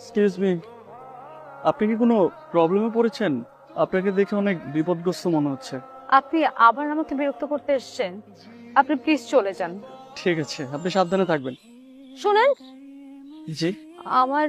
Excuse me আপনি কি কোনো প্রবলেমে পড়েছেন? আপনাকে দেখে অনেক বিপদগ্রস্ত মনে হচ্ছে। আপনি আবার আমাকে বিরক্ত করতে এসেছেন? আপনি প্লিজ চলে যান। ঠিক আছে আপনি সাবধানে থাকবেন। শুনেন? জি। আমার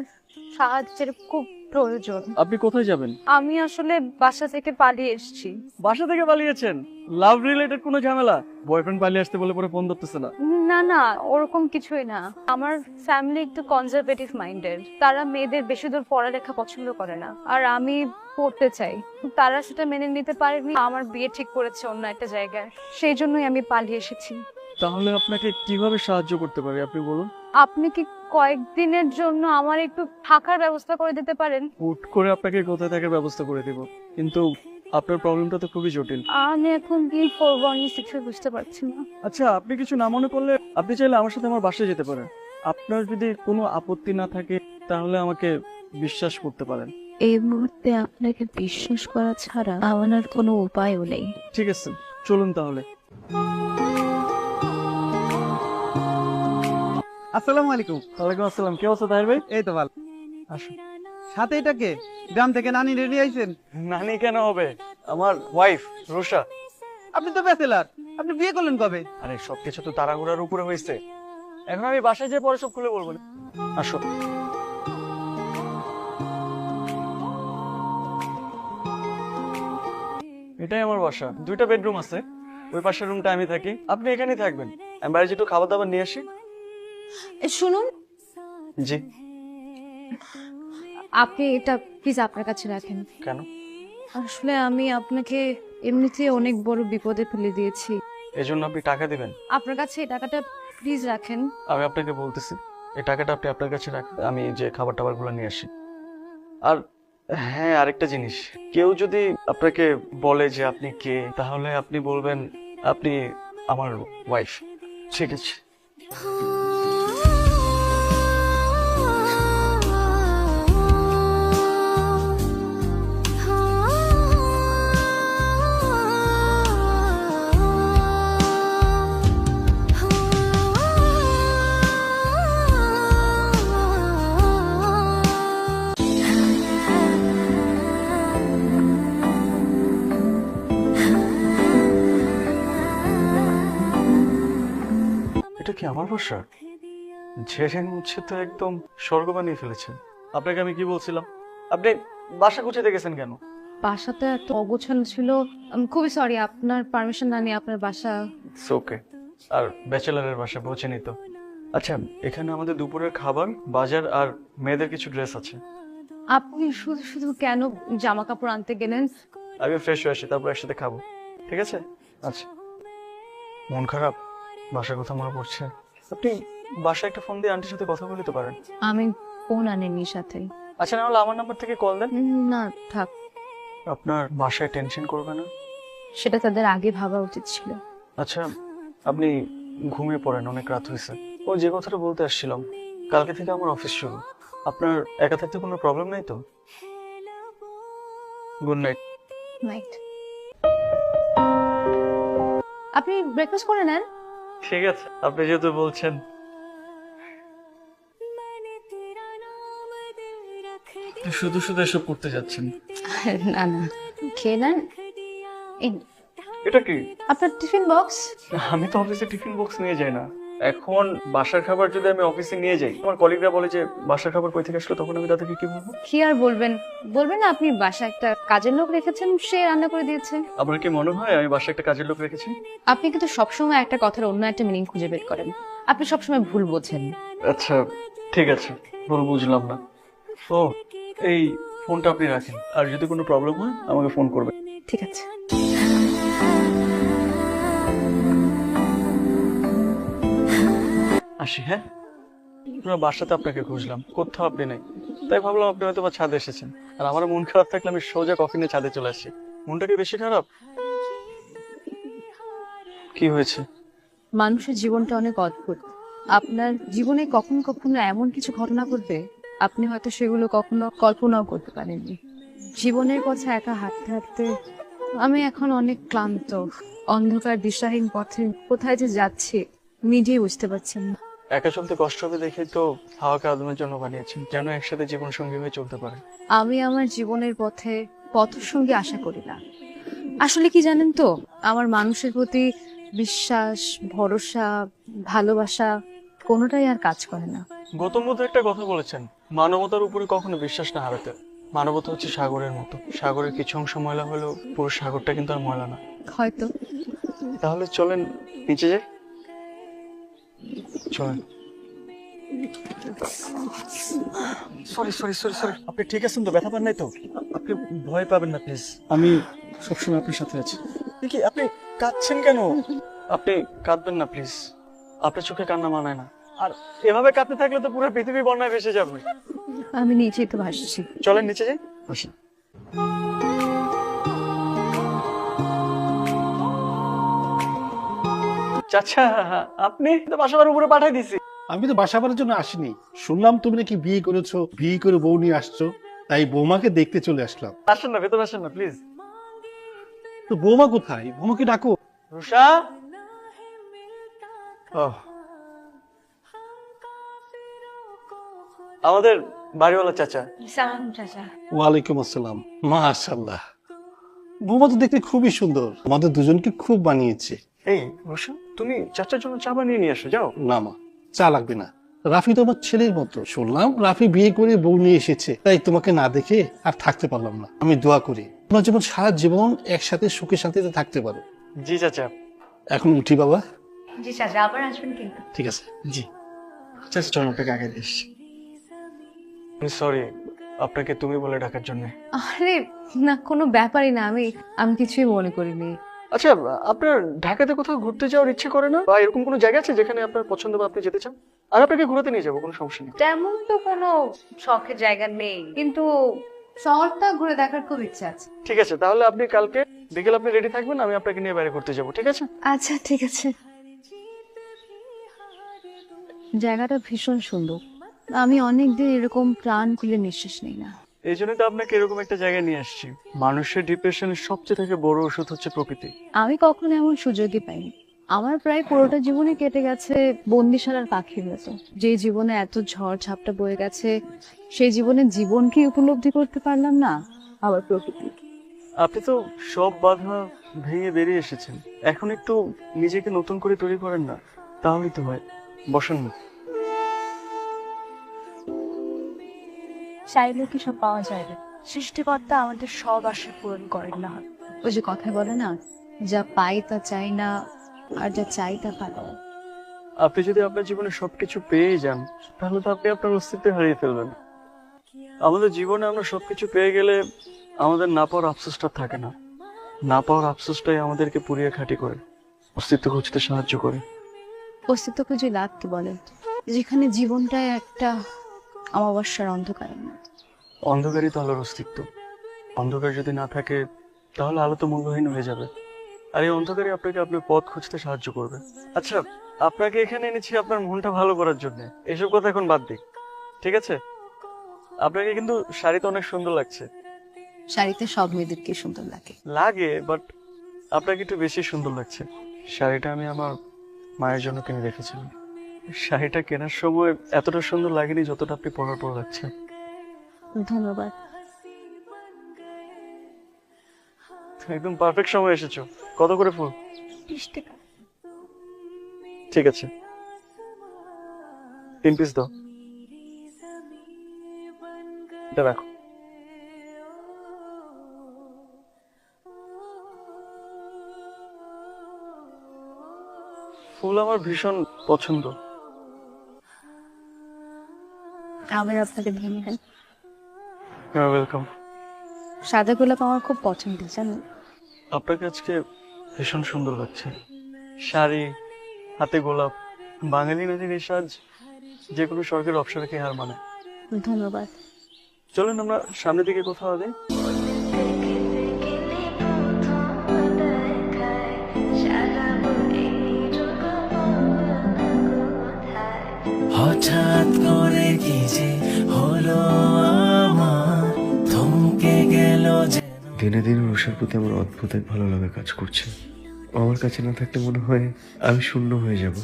সাহায্যের খুব প্রয়োজন। আপনি কোথায় যাবেন? আমি আসলে বাসা থেকে পালিয়ে এসেছি। বাসা থেকে পালিয়েছেন? লাভ রিলেটেড কোনো ঝামেলা? বয়ফ্রেন্ড পালিয়ে আসতে বলে পরে ফোন ধরতেছে না। না না ওরকম কিছুই না। আমার ফ্যামিলি একটু কনজারভেটিভ মাইন্ডের তারা মেয়েদের বেশি দূর পড়ালেখা পছন্দ করে না। আর আমি পড়তে চাই। তারা সেটা মেনে নিতে পারেনি। আমার বিয়ে ঠিক করেছে অন্য একটা জায়গায়। সেই জন্যই আমি পালিয়ে এসেছি। তাহলে আপনাকে কীভাবে সাহায্য করতে পারি আপনি বলুন? আপনি কি কয়েকদিনের জন্য আমার একটু থাকার ব্যবস্থা করে দিতে পারেন? হুট করে আপনাকে কোথায় থাকার ব্যবস্থা করে দিব। কিন্তু আপনার প্রবলেমটা তো খুবই জটিল। আমি এখন কি করব আমি কিছুই বুঝতে পারছি না। আচ্ছা আপনি কিছু না মনে করলে আপনি চাইলে আমার সাথে আমার বাসায় যেতে পারেন। আপনার যদি কোনো আপত্তি না থাকে তাহলে আমাকে বিশ্বাস করতে পারেন। এই মুহূর্তে আপনাকে বিশ্বাস করা ছাড়া আমার আর কোনো উপায়ও নেই। ঠিক আছে চলুন তাহলে। আসসালামু আলাইকুম। ওয়ালাইকুম আসসালাম কে অবস্থা তাহের ভাই? এই তো ভালো। আসুন। সাথে এটাকে গ্রাম থেকে নানি রেডি আইছেন? নানি কেন হবে? আমার ওয়াইফ রুষা আপনি তো ব্যাচেলার আপনি বিয়ে করলেন কবে? আরে সবকিছু তো তাড়াহুড়ার উপরে হয়েছে। এখন আমি বাসায় যেয়ে পরে সব খুলে বলব। না। আসো। এটাই আমার বাসা। দুইটা বেডরুম আছে। ওই পাশের রুমটা আমি থাকি। আপনি এখানেই থাকবেন। আমি বাইরে যে একটু খাবার দাবার নিয়ে আসি। শুনুন। জি। আপনি এটা প্লিজ আপনার কাছে রাখেন। কেন? আসলে আমি আপনাকে এমনিতে অনেক বড় বিপদে ফেলে দিয়েছি। এজন্য আপনি টাকা দিবেন? আপনার কাছে এই টাকাটা প্লিজ রাখেন। আমি আপনাকে বলতেছি এই টাকাটা আপনি আপনার কাছে রাখেন আমি যে খাবার টাবারগুলো নিয়ে আসি। আর হ্যাঁ আরেকটা জিনিস কেউ যদি আপনাকে বলে যে আপনি কে তাহলে আপনি বলবেন আপনি আমার ওয়াইফ ঠিক আছে? আমার বাসা ঝেড়ে মুছে তো একদম স্বর্গ বানিয়ে ফেলেছেন আপনাকে আমি কি বলছিলাম? আপনি বাসা গুছাতে গেছেন কেন? বাসাটা এত অগোছালো ছিল। আমি খুবই সরি আপনার পারমিশন না নিয়ে আপনার বাসা ওকে আর ব্যাচেলারের বাসা বোঝেনি তো। আচ্ছা এখানে আমাদের দুপুরের খাবার বাজার আর মেয়েদের কিছু ড্রেস আছে। আপনি শুধু শুধু কেন জামা কাপড় আনতে গেলেন? আগে ফ্রেশ হয়ে আসি তারপর একসাথে খাব। ঠিক আছে? আচ্ছা। মন খারাপ? বাসার কথা মনে পড়ছে আপনি বাসায় একটা ফোন দিয়ে আন্টির সাথে কথা বলে তো পারেন। আমি ফোন আনেনি সাথে আচ্ছা না হলে আমার নাম্বার থেকে কল দেন। উম, না থাক। আপনার বাসায় টেনশন করবে না। সেটা তাদের আগে ভাবা উচিত ছিল। আচ্ছা আপনি ঘুমিয়ে পড়েন অনেক রাত হয়েছে। ও যে কথাটা বলতে আসছিলাম কালকে থেকে আমার অফিস শুরু। আপনার একা থাকতে কোনো প্রবলেম নেই তো? গুড নাইট নাইট আপনি ব্রেকফাস্ট করে নেন? ঠিক আছে আপনি যেহেতু বলছেন। শুধু শুধু এসব করতে যাচ্ছেন? না না। খেয়ে নেন। এটা কি? আপনার টিফিন বক্স? আমি তো অফিসে টিফিন বক্স নিয়ে যাই না। এখন বাসার খাবার যদি আমি অফিসে নিয়ে যাই আমার কলিগরা বলে যে বাসার খাবার কই থেকে আসলো? তখন আমি তাদেরকে কি বলব? কি আর বলবেন? বলবেন না আপনি বাসা একটা কাজের লোক রেখেছেন সে রান্না করে দিয়েছে। আপনার কি মনে হয় আমি বাসা একটা কাজের লোক রেখেছি? আপনি কিন্তু সবসময় একটা কথার অন্য একটা মিনিং খুঁজে বের করেন। আপনি সবসময় ভুল বোঝেন। আচ্ছা ঠিক আছে ভুল বুঝলাম না। ও এই ফোনটা আপনি রাখেন। আর যদি কোনো প্রবলেম হয় আমাকে ফোন করবেন। ঠিক আছে। আসি হ্যাঁ? পুরো বাসাতে আপনাকে খুঁজলাম, কোথাও আপনি নেই। তাই ভাবলাম আপনি হয়তো বা ছাদে এসেছেন। আর আমার মন খারাপ থাকলে আমি সোজা কফি নিয়ে ছাদে চলে আসি। মনটা কি বেশি খারাপ? কি হয়েছে? মানুষের জীবনটা অনেক অদ্ভুত। আপনার জীবনে কখনো কখনো এমন কিছু ঘটনা ঘটবে, আপনি হয়তো সেগুলো কখনো কল্পনাও করতে পারেননি। জীবনের কথা একা হাঁটতে হাঁটতে আমি এখন অনেক ক্লান্ত, অন্ধকার, দিশাহীন পথে কোথায় যে যাচ্ছি, নিজেই বুঝতে পারছেন না। একা চলতে কষ্ট হবে দেখেই তো হাওয়াকে আদমের জন্য বানিয়েছেন যেন একসাথে জীবন সঙ্গী হয়ে চলতে পারে। আমি আমার জীবনের পথে পথসঙ্গী আশা করি না। আসলে কি জানেন তো আমার মানুষের প্রতি বিশ্বাস ভরসা ভালোবাসা কোনোটাই আর কাজ করে না। গৌতম বুদ্ধ একটা কথা বলেছেন মানবতার উপরে কখনো বিশ্বাস না হারাতে। মানবতা হচ্ছে সাগরের মতো। সাগরের কিছু অংশ ময়লা হলেও পুরো সাগরটা কিন্তু আর ময়লা না। হয়তো। তাহলে চলেন নিচে যাই। চলেন সরি সরি সরি সরি আপনি ঠিক আছেন তো? ব্যথা পান নাই তো? আপনি ভয় পাবেন না প্লিজ আমি সবসময় আপনার সাথে আছি। কি আপনি কাঁদছেন কেন? আপনি কাঁদবেন না প্লিজ আপনার চোখে কান্না মানায় না। আর এভাবে কাঁদতে থাকলে তো পুরো পৃথিবী বন্যায় ভেসে যাবে। আমি নিজেই তো ভাসছি। চলেন নিচে যাই। আসেন চাচা আপনি তো বাসাবার উপরে পাঠাই দিছি। আমি তো বাসা বাড়ার জন্য আসিনি। শুনলাম তুমি নাকি বিয়ে করেছ বিয়ে করে বউ নিয়ে আসছো তাই বৌমাকে দেখতে চলে আসলাম। আসেন না ভেতর আসেন না প্লিজ তো বৌমা কোথায়? বৌমাকে ডাকো। রুষা। আমাদের বাড়িওয়ালা চাচা। সালাম চাচা। ওয়ালাইকুম আসসালাম। মাশাল্লাহ বৌমা তো দেখতে খুবই সুন্দর। আমাদের দুজনকে খুব বানিয়েছে এই রুষা? তুমি চাচার জন্য চা বানিয়ে নিয়ে আসো যাও। না মা চা লাগবে না। রাফি তো আমার ছেলের মতো শুনলাম রাফি বিয়ে করে বউ নিয়ে এসেছে। তাই তোমাকে না দেখে আর থাকতে পারলাম না। আমি দোয়া করি তোমার যেমন সারা জীবন একসাথে সুখে শান্তিতে থাকতে পারো। জি চাচা। এখন উঠি বাবা। জি চাচা আবার আসবেন কিন্তু। ঠিক আছে জি। চাচা চল আপনাকে আগে দিস সরি আপনাকে তুমি বলে ডাকার জন্য। আরে না কোনো ব্যাপারই না। আমি আমি কিছুই মনে করিনি। আচ্ছা আপনার ঢাকাতে কোথাও ঘুরতে যাওয়ার ইচ্ছে করে না? বা এরকম কোনো জায়গা আছে যেখানে আপনার পছন্দ বা আপনি যেতে চান? আর আপনাকে ঘুরাতে নিয়ে যাব কোনো সমস্যা নেই। তেমন তো কোনো শখের জায়গা নেই কিন্তু শহরটা ঘুরে দেখার খুব ইচ্ছা আছে। ঠিক আছে তাহলে আপনি কালকে বিকেল আপনি রেডি থাকবেন আমি আপনাকে নিয়ে বাইরে ঘুরতে যাব ঠিক আছে? আচ্ছা ঠিক আছে। জায়গাটা ভীষণ সুন্দর। আমি অনেকদিন এরকম প্রাণ খুলে নিঃশ্বাস নেই না। এই জন্যই তো আপনাকে এরকম একটা জায়গায় নিয়ে আসছি। মানুষের ডিপ্রেশনের সবচেয়ে থেকে বড় ওষুধ হচ্ছে প্রকৃতি। আমি কখনো এমন সুযোগই পাইনি। আমার প্রায় পুরোটা জীবনে কেটে গেছে বন্দিশালার পাখির মতো যে জীবনে এত ঝড় ঝাপটা বয়ে গেছে সেই জীবনে জীবনকে উপলব্ধি করতে পারলাম না? আবার প্রকৃতি। আপনি তো সব বাধা ভেঙে বেরিয়ে এসেছেন। এখন একটু নিজেকে নতুন করে তৈরি করেন না। তাহলেই তো হয়। বসেন না। চাইলে কি সব পাওয়া যায় না। সৃষ্টিকর্তা আমাদের সব আশা পূরণ করেন না। ওই যে কথা বলে না যা পাই তা চাই না আর যা চাই তা পাই। না। আপনি যদি আপনার জীবনে সবকিছু পেয়ে যান তাহলে তো আপনি আপনার অস্তিত্ব হারিয়ে ফেলবেন। আমাদের জীবনে আমরা সবকিছু পেয়ে গেলে আমাদের না পাওয়ার আফসোসটা থাকে না। না পাওয়ার আফসোসটাই আমাদেরকে পুড়িয়ে খাঁটি করে অস্তিত্ব খুঁজতে সাহায্য করে। অস্তিত্ব খুঁজে লাভ কি বলেন যেখানে জীবনটাই একটা অমাবস্যার অন্ধকারের মতো অন্ধকারই তো আলোর অস্তিত্ব। অন্ধকার যদি না থাকে তাহলে আলো তো মূল্যহীন হয়ে যাবে। আর এই অন্ধকারই আপনাকে আপনার পথ খুঁজতে সাহায্য করবে। আচ্ছা আপনাকে এখানে এনেছি আপনার মনটা ভালো করার জন্য। এসব কথা এখন বাদ দিক ঠিক আছে? আপনাকে কিন্তু শাড়িতে অনেক সুন্দর লাগছে। শাড়িতে সব মেয়েদেরকে সুন্দর লাগে। লাগে বাট আপনাকে একটু বেশি সুন্দর লাগছে। শাড়িটা আমি আমার মায়ের জন্য কিনে রেখেছিলাম। শাড়িটা কেনার সময় এতটা সুন্দর লাগেনি যতটা আপনি পরার পর লাগছে ধন্যবাদ। একদম পারফেক্ট সময় এসেছ। কত করে ফুল? ঠিক আছে। তিন পিস দাও। এটা রাখো। ফুল আমার ভীষণ পছন্দ। আমি আপনাকে ধন্যবাদ ওয়েলকাম সাদা গোলাপ আমার খুব পছন্দ জানেন? আপনাকে আজকে ভীষণ সুন্দর লাগছে। শাড়ি হাতে গোলাপ বাঙালি নারীর এই সাজ যে কোনো স্বর্গের কে হার মানে। ধন্যবাদ। চলুন আমরা সামনের দিকে কোথাও যাই যে হলো আমার থমকে গেল দিনে দিনে রুষার প্রতি আমার অদ্ভুত এক ভালো লাগা কাজ করছে। আমার কাছে না থাকলে মনে হয় আমি শূন্য হয়ে যাব।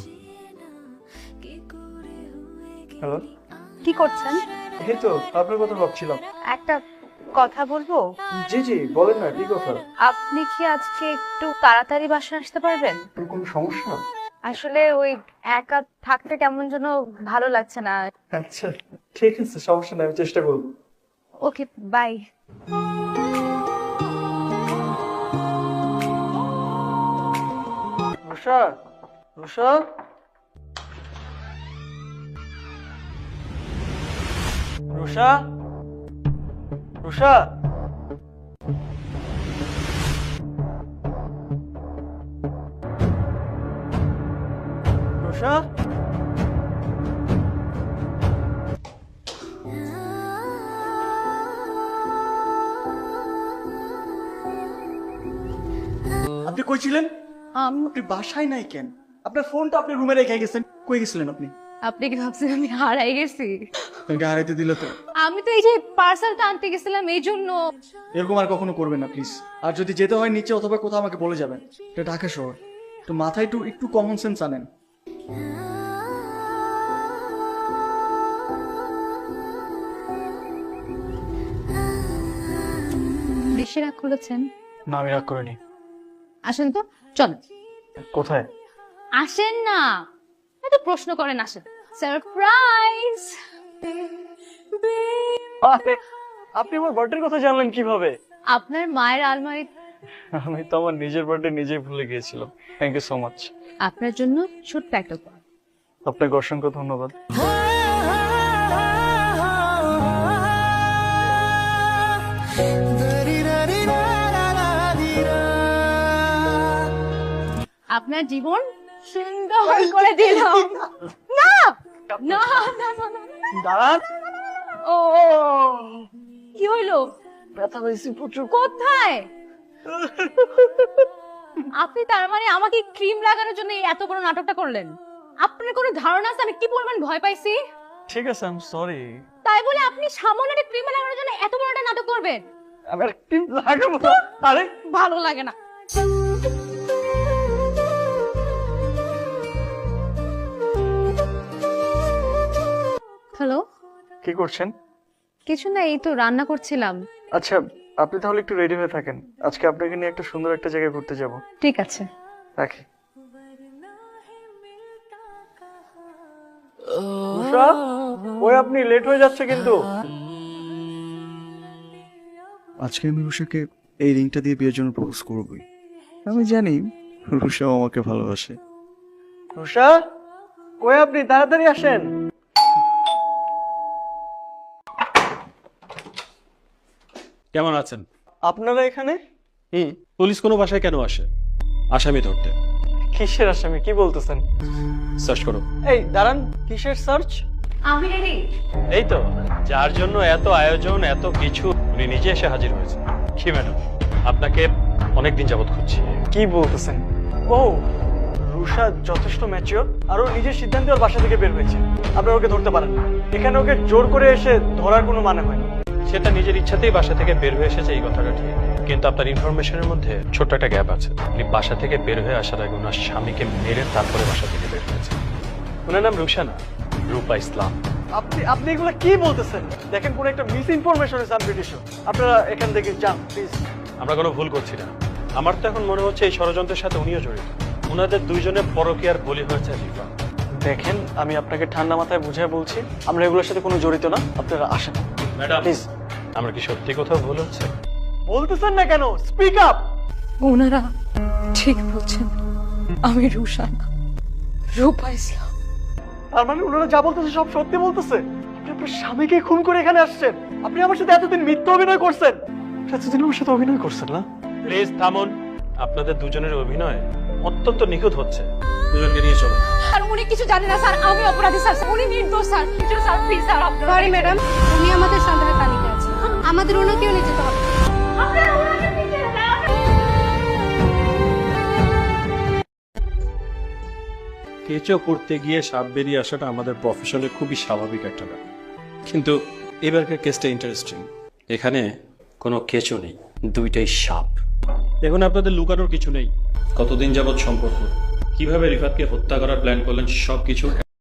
হ্যালো? কি করছেন? এই তো আপনার কথা ভাবছিলাম। একটা কথা বলব? জি জি বলেন না কি কথা? আপনি কি আজকে একটু তাড়াতাড়ি বাসায় আসতে পারবেন? কোনো সমস্যা? আসলে ওই একা থাকতে কেমন যেন ভালো লাগছে না। আচ্ছা ঠিক আছে সমস্যা নাই আমি চেষ্টা করব। Okay bye. রুষা রুষা রুষা রুষা রুষা আপনি কই ছিলেন? আপনি বাসায় নাই কেন? আপনার ফোনটা আপনি রুমে রেখে গেছেন। কই গেছিলেন আপনি? আপনি কি ভাবছেন আমি হারাই গেছি? হারাইতে দিল তো। আমি তো এই যে পার্সেলটা আনতে গেছিলাম এই জন্য এরকম আর কখনো করবেন না প্লিজ আর যদি যেতে হয় নিচে অথবা কোথাও আমাকে বলে যাবেন। এটা ঢাকা শহর। তো মাথায় একটু একটু কমন সেন্স আনেন। বেশি রাগ করেছেন? না আমি রাগ করিনি। আসেন তো চল কোথায়? আসেন না। এত প্রশ্ন করেন আসেন। সারপ্রাইজ আপনি আমার বার্থডের কথা জানলেন কীভাবে? আপনার মায়ের আলমারি আমি তো আমার নিজের বার্থডে নিজেই ভুলে গিয়েছিলাম। থ্যাংক ইউ সো মাচ আপনার জন্য ছোট্ট একটা উপহার। আপনাকে অসংখ্য ধন্যবাদ। আপনার জীবন সুন্দর করে দিলাম। না! না না না। দাঁড়ান। ও কি হইল? ব্যথা পেয়েছি প্রচুর। কোথায়? আপনি তার মানে আমাকে ক্রিম লাগানোর জন্য এত বড় নাটকটা করলেন? আপনার কোনো ধারণা আছে আমি কি পরিমাণ ভয় পাইছি? ঠিক আছে আই এম সরি তাই বলে আপনি সামান্য একটা ক্রিম লাগানোর জন্য এত বড় একটা নাটক করবেন? আমি আর কি লাগাবো আরে! ভালো লাগে না। হ্যালো কি করছেন? কিছু না এই তো রান্না করছিলাম। আচ্ছা আপনি তাহলে একটু রেডি হয়ে থাকেন। আজকে আপনাকে নিয়ে একটা সুন্দর একটা জায়গায় ঘুরতে যাব। ঠিক আছে। রাখি। উষা, ওই আপনি লেট হয়ে যাচ্ছে কিন্তু। আজকে আমি রুষাকে এই রিংটা দিয়ে বিয়ের জন্য প্রপোজ করবই। আমি জানি রুষাও আমাকে ভালোবাসে। রুষা ওই আপনি তাড়াতাড়ি আসেন। কেমন আছেন? আপনারা এখানে? হুম পুলিশ কোনো বাসায় কেন আসে? আসামি ধরতে। কিসের আসামি? কি বলতেছেন? সার্চ করো। এই দাঁড়ান কিসের সার্চ আমি রেডি এই তো যার জন্য এত আয়োজন এত কিছু উনি নিজে এসে হাজির হয়েছে কি ম্যাডাম আপনাকে অনেক দিন যাবত খুঁজছি। কি বলতেছেন? ও রুষা যথেষ্ট ম্যাচিওর আর ও নিজের সিদ্ধান্তে ওর বাসা থেকে বের হয়েছে। আপনারা ওকে ধরতে পারেন এখানে ওকে জোর করে এসে ধরার কোনো মানে হয় না। সেটা নিজের ইচ্ছাতেই বাসা থেকে বের হয়ে এসেছে এই কথাটা ঠিক। কিন্তু আপনার ইনফরমেশনের মধ্যে ছোট্ট একটা গ্যাপ আছে। উনি বাসা থেকে বের হয়ে আসার আগে ওনার স্বামীকে মেরে তারপরে বাসা থেকে বের হয়েছে ওনার নাম রুশানা রূপা ইসলাম। আপনি আপনি এগুলো কি বলতেছেন? দেখেন কোনো একটা মিস ইনফরমেশন ইস আনপিটিশন আপনারা এখান থেকে যান প্লিজ আমরা কোনো ভুল করছি না। আমার তো এখন মনে হচ্ছে এই ষড়যন্ত্রের সাথে উনিও জড়িত। ওনাদের দুইজনের পরকীয়ার বলি হয়েছে রিফা দেখেন আমি আপনাকে ঠান্ডা মাথায় বুঝায় বলছি আমরা এগুলোর সাথে কোনো জড়িত না। আপনারা আসেন। ম্যাডাম প্লিজ আমরা কি সত্যি কোথাও ভুল হচ্ছে? বলতেছেন না কেন? স্পিক আপ ওনারা ঠিক বলছেন। আমি রুশানা রূপা ইসলাম। তার মানে ওনারা যা বলতেছে সব সত্যি বলতেছে? আপনি আপনার স্বামীকে খুন করে এখানে আসছেন। আপনি আমার সাথে এতদিন মিথ্যা অভিনয় করছেন। এতদিন আমার সাথে অভিনয় করছেন না? প্লিজ থামুন। আপনাদের দুজনের অভিনয় অত্যন্ত নিখুঁত হচ্ছে। দুজনকে নিয়ে চলো আর উনি কিছু জানে না স্যার। আমি অপরাধী স্যার। উনি নির্দোষ স্যার। স্যার প্লিজ স্যার আপনারা সরি ম্যাডাম উনি আমাদের সন্দেহের তালিকা। আমাদের ওনাকেও নিয়ে যেতে হবে। কেঁচো করতে গিয়ে সাপ বেরিয়ে আসাটা আমাদের প্রফেশনে খুবই স্বাভাবিক একটা ব্যাপার। কিন্তু এবারকার কেসটা ইন্টারেস্টিং এখানে কোনো কেঁচো নেই দুইটাই সাপ। এখন আপনাদের লুকানোর কিছু নেই। কতদিন যাবৎ সম্পর্ক? কীভাবে রিফাতকে হত্যা করার প্ল্যান করলেন সব কিছু